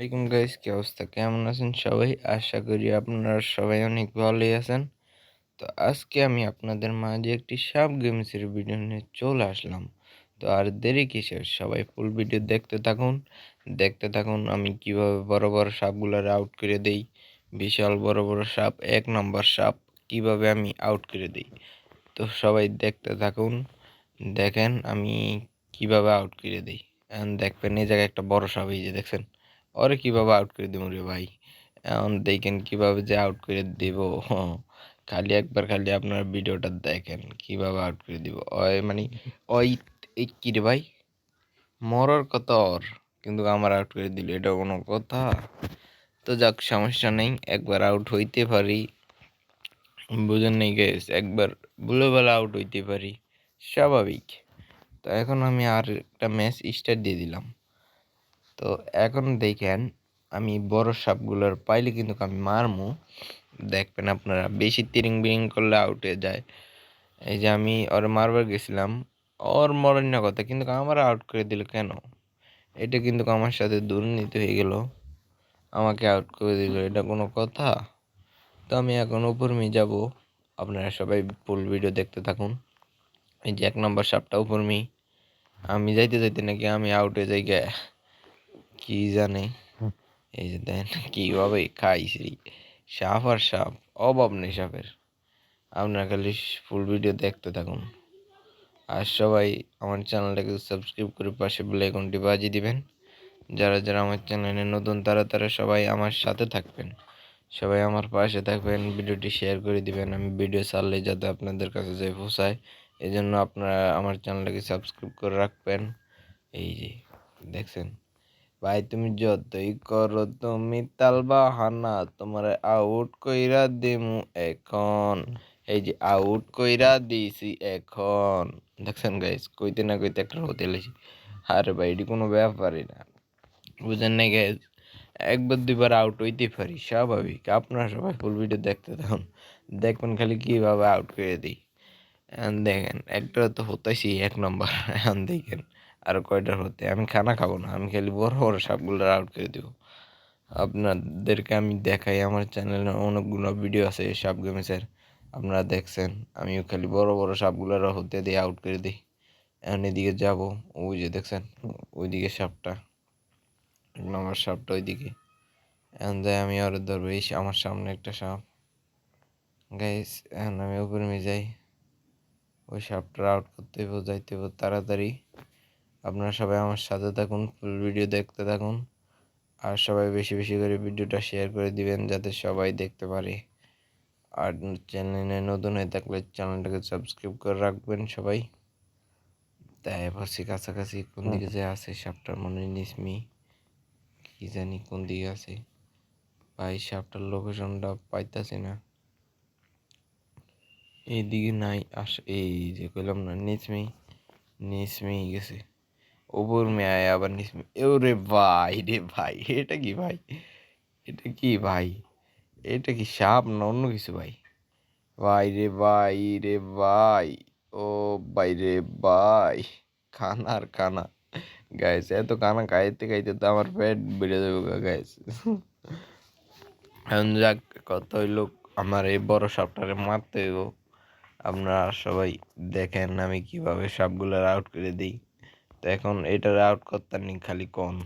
আসসালামাইকুম গাইস কি অবস্থা? কেমন আছেন সবাই? আশা করি আপনারা সবাই অনেক ভালোই আছেন। তো আজকে আমি আপনাদের মাঝে একটি সাব গেমসের ভিডিও নিয়ে চলে আসলাম। তো আর দেরি কিসের? সবাই ফুল ভিডিও দেখতে থাকুন। দেখতে থাকুন আমি কীভাবে বড় বড় সাপগুলোর আউট করে দেই। বিশাল বড় বড় সাপ এক নম্বর সাপ কীভাবে আমি আউট করে দেই। তো সবাই দেখতে থাকুন। দেখেন আমি কীভাবে আউট করে দিই। দেখবেন, এই জায়গায় একটা বড় সাপ এই যে দেখছেন। ওরে কীভাবে আউট করে দিব রে ভাই? এখন দেখেন কীভাবে যে আউট করে দিব। খালি একবার খালি আপনার ভিডিওটা দেখেন কীভাবে আউট করে দিব। ওই মানে ওই কি রে ভাই? মরার কথা ওর, কিন্তু আমার আউট করে দিল, এটা কোনো কথা। তো যাক, সমস্যা নেই, একবার আউট হইতে পারি। বুঝেন নেই গেস একবার বেলা আউট হইতে পারি, স্বাভাবিক। তো এখন আমি আর একটা ম্যাচ স্টার্ট দিয়ে দিলাম। তো এখন দেখেন, আমি বড় সাপগুলোর পাইলে কিন্তু আমি মারমু। দেখবেন আপনারা বেশি তিরিং বিরিং করলে আউট হয়ে যায়। এই যে আমি ওর মারবার গেছিলাম, ওর মরণ না কথা, কিন্তু আমার আউট করে দিল কেন? এটা কিন্তু আমার সাথে দুর্নীতি হয়ে গেল। আমাকে আউট করে দিল, এটা কোনো কথা? তো আমি এখন উপর মেয়ে যাব। আপনারা সবাই ফুল ভিডিও দেখতে থাকুন। এই যে এক নম্বর সাপটা উপর মি আমি যাইতে যাইতে নাকি আমি আউট হয়ে যাই গে। কি জানে? এই যে দেন কীভাবে খাইছি সাপ আর সাপ অভাব নেই সাপের। আপনারা খালি ফুল ভিডিও দেখতে থাকুন। আর সবাই আমার চ্যানেলটাকে সাবস্ক্রাইব করে পাশে বেল আইকনটি বাজিয়ে দিবেন। যারা যারা আমার চ্যানেলে নতুন তারা তারা সবাই আমার সাথে থাকবেন। সবাই আমার পাশে থাকবেন ভিডিওটি শেয়ার করে দিবেন। আমি ভিডিও ছাড়লে যাতে আপনাদের কাছে যাই পৌঁছায়। এই জন্য আপনারা আমার চ্যানেলটাকে সাবস্ক্রাইব করে রাখবেন। এই যে দেখছেন? ভাই, তুমি যতই করো, তুমি তাল বাহানা, তোমার আউট কইরা দিমু এখন। এই যে আউট কইরা দিছি এখন। দেখছেন গাইস কইতে না কইতে একটা হতে লেছি আরে ভাই, এটি কোনো ব্যাপারই না। বুঝেন না গাইস একবার দুইবার আউট হইতে পারি, স্বাভাবিক। আপনারা সবাই ফুল ভিডিও দেখতে থাকুন। দেখবেন খালি কীভাবে আউট করে দিই। দেখেন, একটা তো হতাইছি এক নম্বর এখন দেখেন। আর কয়টার হতে? আমি খানা খাব না, আমি খালি বড় বড় সাপগুলো আউট করে দেবো। আপনাদেরকে আমি দেখাই, আমার চ্যানেলে অনেকগুলো ভিডিও আছে সাপ গেমেসের। আপনারা দেখছেন, আমিও খালি বড় বড় সাপগুলোর হতে দিয়ে আউট করে দিই। এখন এদিকে যাব, ওই যে দেখছেন, ওইদিকে সাপটা। আমার সাপটা ওইদিকে। এখন যাই, আমি আর ধরবো, এই আমার সামনে একটা সাপ। গাইস এখন আমি উপরে যাই। ওই সাপটা আউট করতে যাইতে তাড়াতাড়ি। আপনারা সবাই আমার সাথে থাকুন ফুল ভিডিও দেখতে থাকুন। আর সবাই বেশি বেশি করে ভিডিওটা শেয়ার করে দিবেন, যাতে সবাই দেখতে পারে। আর চ্যানেলে নতুন হয়ে থাকলে চ্যানেলটাকে সাবস্ক্রাইব করে রাখবেন সবাই। তাই ভাবছি কাছাকাছি কোন দিকে যে আছে, সাপটার মনে নিসমি কি জানি কোন দিকে আছে। ভাই, সাপটার লোকেশনটা পাইতাছি না। এইদিকে নাই, আস এই যে কইলাম না নিসমি নিসমি গেছে। ওপর মে আয় আবার নিচমে রে ভাই রে ভাই, এটা কি ভাই? এটা কি ভাই? এটা কি সাপ না অন্য কিছু ভাই? ভাই রে ভাই রে ভাই, ও ভাই রে ভাই খানার খানা গাইস এত কানা খাইতে খাইতে তো আমার পেট বেড়ে যাবে গাইস এখন যাক কত লোক আমার এই বড় সাপটারে মারতে হইব। আপনারা সবাই দেখেন আমি কীভাবে সাপগুলোর আউট করে দিই। তো এখন এটার আউট করতে নি খালি কোন।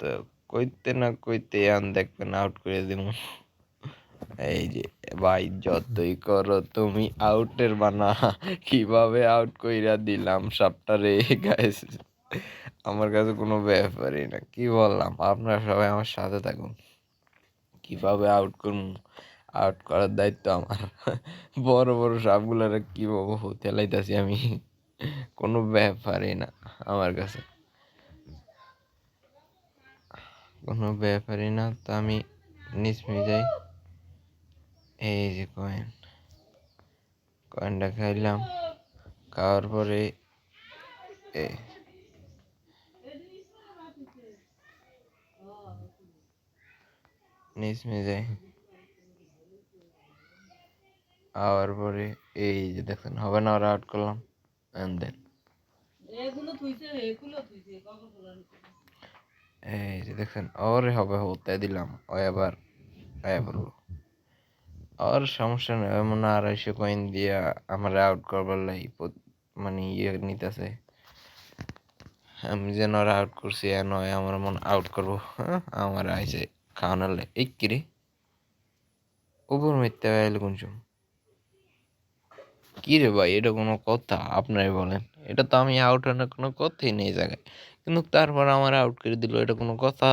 তো কইতে না কইতে আন দেখবেন আউট করে দিব এই যে, ভাই যতই করো তুমি আউটের বানা, কীভাবে আউট কইরা দিলাম সাপটারে গাইস আমার কাছে কোনো ব্যাপারই না, কি বললাম? আপনারা সবাই আমার সাথে থাকুন। কীভাবে আউট করুন আউট করার দায়িত্ব আমার। বড় বড় সাপগুলারে কীভাবে হতে লাইতাছি আমি? কোনো ব্যাপারই না আমার কাছে। কোনো ব্যাপারই না তো আমি নিচমে যাই। এই যে কয়েন কয়েনটা খাইলাম, খাওয়ার পরে এ নিচমে যাই। আওয়ার পরে এই যে দেখেন, হবে না, ওরা আউট করলাম। And then. এই যে দেখছেন ওরে হবে হতে দিলাম ও এবার আয়া বলব আর সমস্যা নেই এমন আড়াইশো কয়েন দিয়া আমার আউট করবার লাই মানে ইয়ে নিতেছে। আমি যেন ওরা আউট করছি এ নয় আমার মন আউট করব। হ্যাঁ আমার আইসে খাওয়ানোর লাই এই কিরে উপর মিথ্যা এলো কোন সময় কি রে ভাই? এটা কোনো কথা? আপনারাই বলেন। এটা তো আমি আউট হওয়ার কোনো কথাই নেই জায়গায়। কিন্তু তারপর আমার আউট করে দিল, এটা কোনো কথা?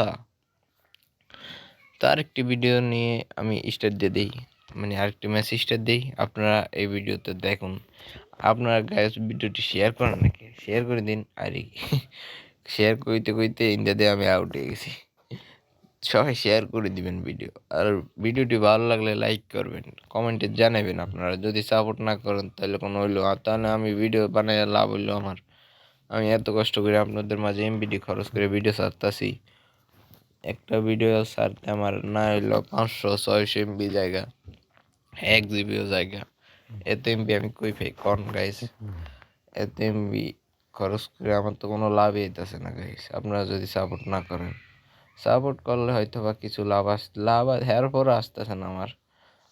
তার একটি ভিডিও নিয়ে আমি স্টার দিয়ে দিই। মানে আরেকটি ম্যাচ স্টার্ট দিই। আপনারা এই ভিডিওতে দেখুন। আপনারা গায়ে ভিডিওটি শেয়ার করেন নাকি? শেয়ার করে দিন। আর শেয়ার কইতে কইতে ইন্ডিয়া দিয়ে আমি আউট হয়ে গেছি। সবাই শেয়ার করে দিবেন ভিডিও আর ভিডিওটি ভালো লাগলে লাইক করবেন কমেন্টে জানাবেন আপনারা। যদি সাপোর্ট না করেন তাহলে কোনো হইল আর তাহলে আমি ভিডিও বানাই লাভ হইল আমার। আমি এত কষ্ট করে আপনাদের মাঝে এমবিডি খরচ করে ভিডিও ছাড়তাছি। একটা ভিডিও ছাড়তে আমার না হইল পাঁচশো, ছয়শো এমবি জায়গা, এক জিবিও জায়গা। এত এমবি আমি কই পাই? কন গাইস এত এমবি খরচ করে আমার তো কোনো লাভই হইতেছে না গাইস আপনারা যদি সাপোর্ট না করেন। সাপোর্ট করলে হয়তো বা কিছু লাভ আস, লাভ হের পরও আসতেছে না আমার।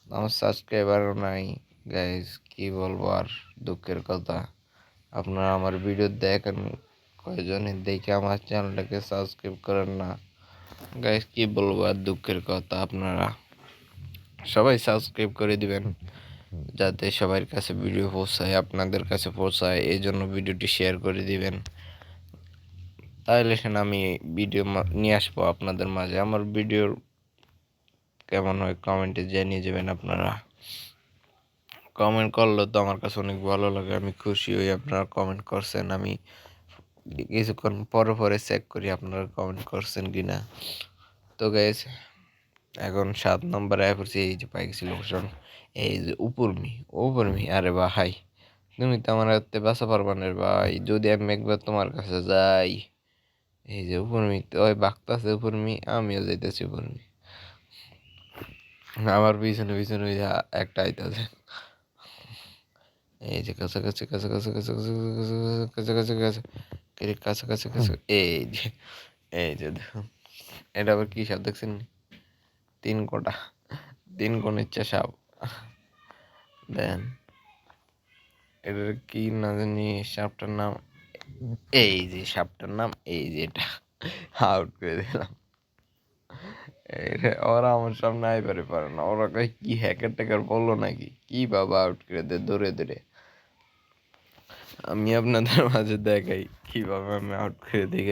আমার সাবস্ক্রাইবারও নাই। গাইজ কি বলব আর দুঃখের কথা। আপনারা আমার ভিডিও দেখেন কয়জনে দেখে আমার চ্যানেলটাকে সাবস্ক্রাইব করেন না। গাইজ কি বলব আর দুঃখের কথা আপনারা। সবাই সাবস্ক্রাইব করে দিবেন, যাতে সবার কাছে ভিডিও পৌঁছায়, আপনাদের কাছে পৌঁছায় এই জন্য ভিডিওটি শেয়ার করে দিবেন। তাহলে সেন আমি ভিডিও নিয়ে আসব আপনাদের মাঝে। আমার ভিডিওর কেমন হয় কমেন্টে জানিয়ে যাবেন আপনারা। কমেন্ট করলে তো আমার কাছে অনেক ভালো লাগে, আমি খুশি হই আপনারা কমেন্ট করছেন। আমি কিছুক্ষণ পরে পরে চেক করি আপনারা কমেন্ট করছেন কি না তো গাইজ এখন সাত নম্বর আয় করছি এই যে পাই গেছি লোকেশন এই যে উপরমি উপরমি আরে হাই তুমি তো আমার হাতে বাসা পারবা না ভাই। যদি আমি একবার তোমার কাছে যাই এই যে উপরমি ওই বাগতাছে উপরমি আমিও যাইতেছি উপরমি আমার পিছনে পিছনে ওই একটা আইতাছে এই যে কাছাকাছি কাছাকাছি কাছাকাছি কাছাকাছি কাছাকাছি কাছাকাছি কাছে কাছে এই যে এই যে দেখুন এটা আবার কি সাপ দেখছেন তিন কোটা তিন কোণ ইচ্ছা সাপ দেন এটার কি না জানি সাপটার নাম এই যে সাপটার নাম, এই যে এটা। আউট করে দিলাম। ওরা আমার সামনে আইবারে পারে না। ওরা কি হ্যাকার ট্যাকার বলল নাকি? কি বাবা আউট করে দে দৌড়ে দৌড়ে আমি আপনাদের মাঝে দেখাই কীভাবে আমি আউট করে দিই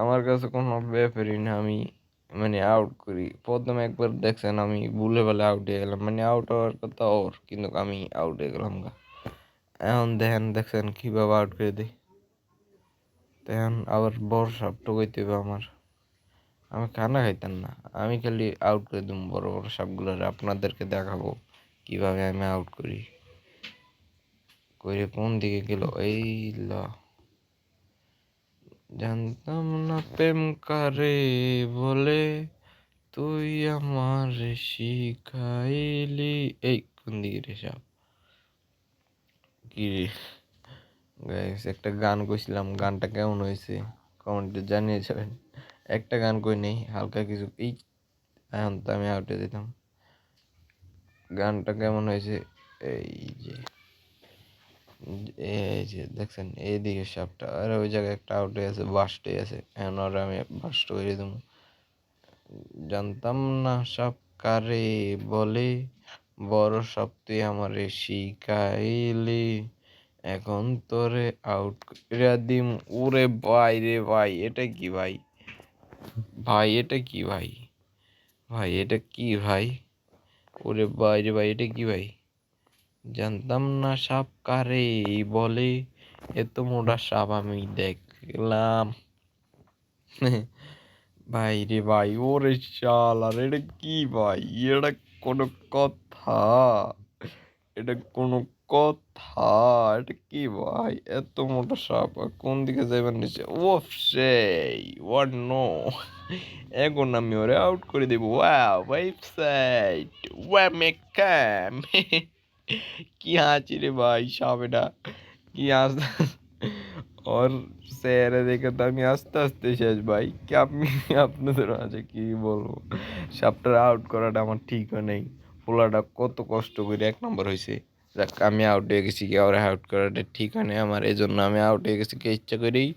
আমার কাছে কোনো ব্যাপারই না, আমি মানে আউট করি। প্রথমে একবার দেখছেন, আমি ভুলে বলে আউট হয়ে গেলাম। মানে আউট হওয়ার কথা ওর, কিন্তু আমি আউট হয়ে গেলাম, গা। এখন দেখেন দেখছেন কীভাবে আউট করে দিই। তখন আবার বড় সাপ টোকাইতে হবে আমার। আমি খানা খাইতাম না, আমি খালি আউট করে দিব বড় বড় সাপগুলোর। আপনাদেরকে দেখাবো কীভাবে আমি আউট করি। করে কোন দিকে গেল? এই ল। জানতাম না প্রেম কারে বলে, তুই আমার শিখাইলি। এই কোন দিকে রে সাপ? কি একটা গান কইছিলাম, গানটা কেমন হয়েছে কমেন্টে জানিয়ে যাবেন। একটা গান কই নেই, হালকা কিছু। এই, এখন তো আমি আউটে দিতাম গানটা কেমন হয়েছে এই যে এই যে দেখছেন, এইদিকে সাপটা। আর ওই জায়গায় একটা আউটে আছে বাস্টে আছে। এখন আর আমি বাস্ট করে দেবো জানতাম না সাপ কারে বলে। বড় সাপ তুই আমারে শিখাইলি। এখন তোরে আউট করে দিম। ওরে ভাই রে ভাই, এটা কি ভাই? ভাই, এটা কি ভাই? ভাই, এটা কি ভাই? ওরে ভাই রে ভাই, এটা কি ভাই? জানতাম না সাপ কারে বলে। এত মোটা সাপ, আমি দেখলাম। ভাই রে ভাই, ওরে আর এটা কি ভাই? এটা কোনো কথা। এটা কোনো কথা। এটা কি ভাই? এত মোটা সাপ। কোন দিকে যাইবার নিচে? ও সেই ওয়াট নো এখন আমি ওরে আউট করে দেবো। ওয়েবসাইট ওয়া মেক ক্যাম কি হাঁচি রে ভাই, সাপ এটা। কি হাস ওর চেহারা দেখে তো আমি আস্তে আস্তে শেষ, ভাই। কি আমি, আপনাদের মাঝে কি বলব? সাপটার আউট করাটা আমার ঠিকও নেই। পোলাটা কত কষ্ট করে এক নম্বর হয়েছে যাক, আমি আউট হয়ে গেছি কি ওরা আউট করাটা ঠিক হয় না আমার এই জন্য আমি আউট হয়ে গেছি কি ইচ্ছা করেই।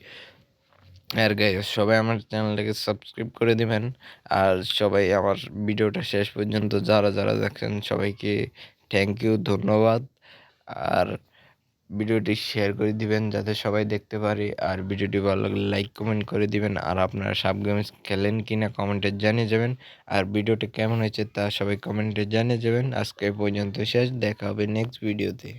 আর গাইস সবাই আমার চ্যানেলটাকে সাবস্ক্রাইব করে দিবেন। আর সবাই আমার ভিডিওটা শেষ পর্যন্ত যারা যারা দেখছেন, সবাইকে থ্যাংক ইউ ধন্যবাদ। আর ভিডিওটি শেয়ার করে দিবেন যাতে সবাই দেখতে পারে। আর ভিডিওটি ভালো লাগলে লাইক কমেন্ট করে দিবেন। আর আপনারা সাব গেমস খেলেন কি না কমেন্টে জানিয়ে যাবেন। আর ভিডিওটি কেমন হয়েছে তা সবাই কমেন্টে জানিয়ে যাবেন। আজকে পর্যন্ত শেষ। দেখা হবে নেক্সট ভিডিওতে